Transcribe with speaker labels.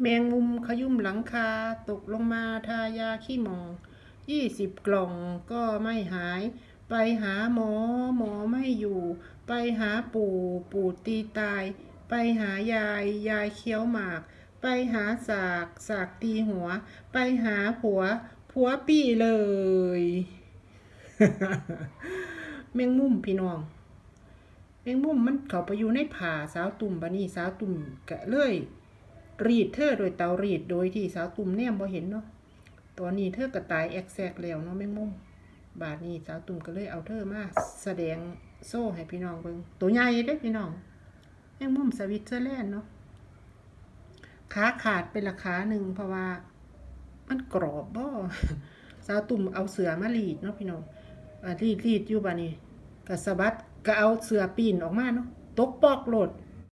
Speaker 1: แมงมุมขยุ่มหลังคาตกลงมาทายาขี้หมองยี่สิบกล่องก็ไม่หาย ไปหาหมอหมอไม่อยู่ ไปหาปู่ปู่ตีตาย ไปหายายยายเคี้ยวหมาก ไปหาสากสากตีหัว ไปหาผัว ผัวปี้เลย แมงมุมพี่น้องแมงมุมมันเขาไปอยู่ในผ่าสาวตุ่มบานี่สาวตุ่มกะเลย รีดเธอโดยเตารีดโดยที่สาวตุ่มแนมบ่เห็นเนาะตอนนี้เธอก็ตายแอกแซกแล้วเนาะแมงมุมบาดนี้สาวตุ่มก็เลยเอาเธอมาแสดงโซ่ให้พี่น้องเบิงตัวใหญ่เด้พี่น้องแมงมุมสวิตเซอร์แลนด์เนาะขาขาดเป็นราคาหนึ่งเพราะว่ามันกรอบบ่สาวตุ่มเอาเสือมารีดเนาะพี่น้องรีดรีดอยู่บานี้ก็สะบัดก็เอาเสือปีนออกมาเนาะตกปอกโหลด